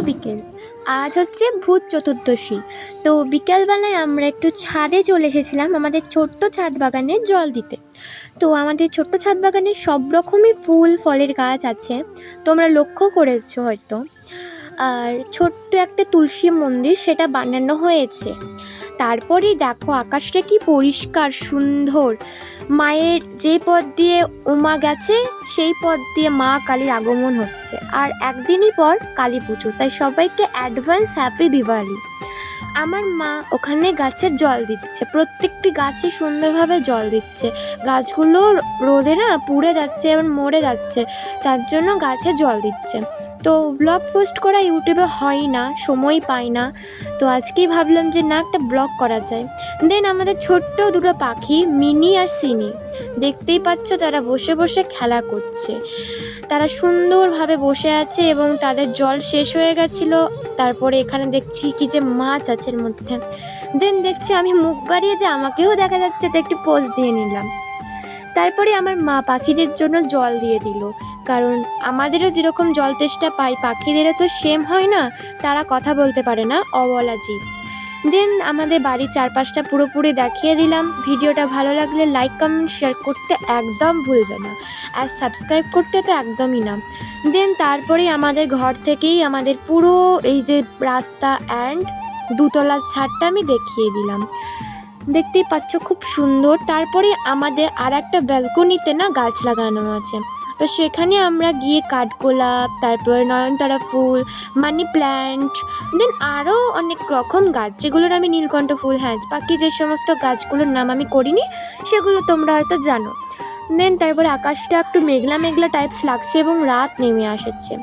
বিকেল। আজ হচ্ছে ভূত চতুর্দশী। তো বিকেলবেলায় আমরা একটু ছাদে চলে এসেছিলাম আমাদের ছোট্ট ছাদ বাগানে জল দিতে। তো আমাদের ছোট্ট ছাদ বাগানে সব রকমই ফুল, ফলের গাছ আছে। তোমরা লক্ষ্য করেছ হয়তো। আর ছোট্ট একটা তুলসী মন্দির, সেটা বানানো হয়েছে। তারপরেই দেখো আকাশটা কি পরিষ্কার, সুন্দর। মায়ের যে পথ দিয়ে উমা গেছে, সেই পথ দিয়ে মা কালীর আগমন হচ্ছে। আর একদিনই পর কালী পুজো, তাই সবাইকে অ্যাডভান্স হ্যাপি দিওয়ালি আমার মা ওখানে গাছের জল দিচ্ছে, প্রত্যেকটি গাছে সুন্দরভাবে জল দিচ্ছে। গাছগুলো রোদে না পুড়ে যাচ্ছে এবং মরে যাচ্ছে, তার জন্য গাছে জল দিচ্ছে। তো ব্লগ পোস্ট করা ইউটিউবে হয় না, সময় পাই না। তো আজকেই ভাবলাম যে না, একটা ব্লগ করা যায়। দেন আমাদের ছোট্ট দুটো পাখি, মিনি আর সিনি। দেখতেই পাচ্ছ তারা বসে বসে খেলা করছে। তারা সুন্দরভাবে বসে আছে এবং তাদের জল শেষ হয়ে গেছিল। তারপরে এখানে দেখছি কি যে মাছ আছে এর মধ্যে। দেন দেখছি আমি মুখ বাড়িয়ে যে আমাকেও দেখা যাচ্ছে, তো একটু পোজ দিয়ে নিলাম। তারপরে আমার মা পাখিদের জন্য জল দিয়ে দিল। কারণ আমাদেরও যেরকম জল তেষ্টা পাই পাখিদেরও তো সেম হয় না, তারা কথা বলতে পারে না, অবলা জীব। দেন আমাদের বাড়ির চারপাশটা পুরোপুরি দেখিয়ে দিলাম। ভিডিওটা ভালো লাগলে লাইক কমেন্ট শেয়ার করতে একদম ভুলবে না। আর সাবস্ক্রাইব করতে তো একদমই না। দেন তারপরেই আমাদের ঘর থেকেই আমাদের পুরো এই যে রাস্তা অ্যান্ড দুতলার ছাদটা আমি দেখিয়ে দিলাম। দেখতেই পাচ্ছ খুব সুন্দর। তারপরে আমাদের আর একটা ব্যালকনিতে না গাছ লাগানো আছে। তো সেখানে আমরা গিয়ে কাঠগোলাপ, তারপর নয়নতারা ফুল, মানি প্ল্যান্ট দেন আরও অনেক রকম গাছ, যেগুলোর আমি নীলকণ্ঠ ফুল হ্যাঁ বাকি যে সমস্ত গাছগুলোর নাম আমি করিনি, সেগুলো তোমরা হয়তো জানো। দেন তারপরে আকাশটা একটু মেঘলা মেঘলা টাইপস লাগছে এবং রাত নেমে আসছে।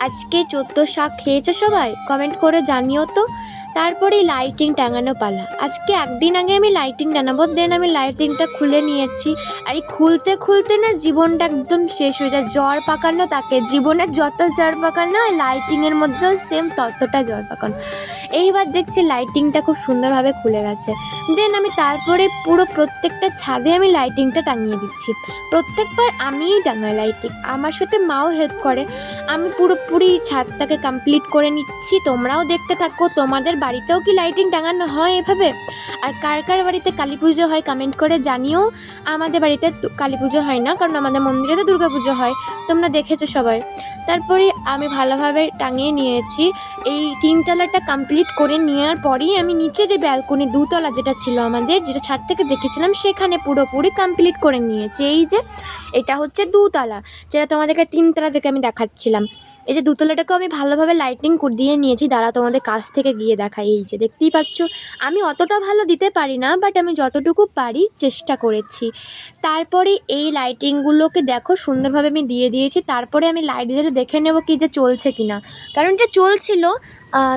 আজকে চোদ্দ শাক খেয়েছো সবাই? কমেন্ট করে জানিও তো। তারপরে লাইটিং টাঙানো পালা। আজকে একদিন আগে আমি লাইটিং টানাবো দেন আমি লাইটিংটা খুলে নিয়েছি। আর এই খুলতে খুলতে না জীবনটা একদম শেষ হয়ে যায়। জ্বর পাকানো তাকে। জীবনের যত জ্বর পাকানো লাইটিংয়ের মধ্যেও সেম ততটা জ্বর পাকানো। এইবার দেখছি লাইটিংটা খুব সুন্দরভাবে খুলে গেছে। দেন আমি তারপরে পুরো প্রত্যেকটা ছাদে আমি লাইটিংটা টাঙিয়ে দিচ্ছি। প্রত্যেকবার আমিই টাঙাই লাইটিং আমার সাথে মাও হেল্প করে। আমি পুরোপুরি ছাদটাকে কমপ্লিট করে নিচ্ছি। তোমরাও দেখতে থাকো, তোমাদের বাড়িতেও কি লাইটিং টাঙানো হয় এভাবে? আর কার কার বাড়িতে কালী পুজো হয় কমেন্ট করে জানিও। আমাদের বাড়িতে কালী পুজো হয় না, কারণ আমাদের মন্দিরে তো দুর্গা পুজো হয়। তোমরা দেখেছ সবাই। তারপরে আমি ভালোভাবে টাঙিয়ে নিয়েছি। এই তিনতলাটা কমপ্লিট করে নেওয়ার পরেই আমি নিচে যে ব্যালকনি দুতলা যেটা ছিল আমাদের, যেটা ছাদ থেকে দেখেছিলাম, সেখানে পুরোপুরি কমপ্লিট করে নিয়েছি। এই যে, এটা হচ্ছে দুতলা, যেটা তোমাদেরকে তিনতলা থেকে আমি দেখাচ্ছিলাম। এই যে দুতলাটাকে আমি ভালোভাবে লাইটিং দিয়ে নিয়েছি। দাঁড়া তোমাদের কাছ থেকে গিয়ে দেখাই। এই যে দেখতেই পাচ্ছ, আমি অতটা ভালো দিতে পারি না বাট আমি যতটুকু পারি চেষ্টা করেছি। তারপরে এই লাইটিংগুলোকে দেখো, সুন্দরভাবে আমি দিয়ে দিয়েছি। তারপরে আমি লাইট দিয়ে দেখে নেব কি যে চলছে কি না কারণ এটা চলছিল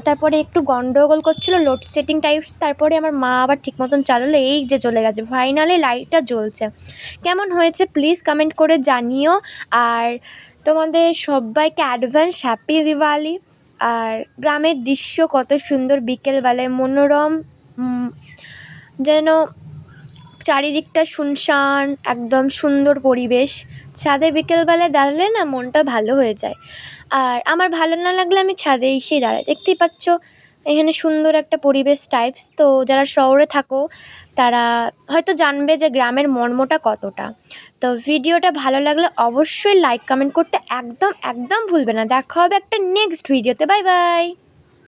তারপরে একটু গন্ডগোল করছিল লোডশেডিং টাইপস তারপরে আমার মা আবার ঠিক মতন চালালো, এই যে চলে গেছে। ফাইনালি লাইটটা জ্বলছে। কেমন হয়েছে প্লিজ কমেন্ট করে জানিও। আর তোমাদের সবাইকে অ্যাডভান্স হ্যাপি দিওয়ালি আর গ্রামের দৃশ্য কত সুন্দর বিকেলবেলায়, মনোরম যেন চারিদিকটা শুনশান, একদম সুন্দর পরিবেশ। ছাদে বিকেলবেলায় দাঁড়ালে না মনটা ভালো হয়ে যায়। আর আমার ভালো না লাগলে আমি ছাদে এসেই দাঁড়াই। দেখতেই পাচ্ছ এখানে সুন্দর একটা পরিবেশ টাইপস তো যারা শহরে থাকো, তারা হয়তো জানবে যে গ্রামের মর্মটা কতটা। তো ভিডিওটা ভালো লাগলে অবশ্যই লাইক কমেন্ট করতে একদম একদম ভুলবে না। দেখা হবে একটা নেক্সট ভিডিওতে বাই বাই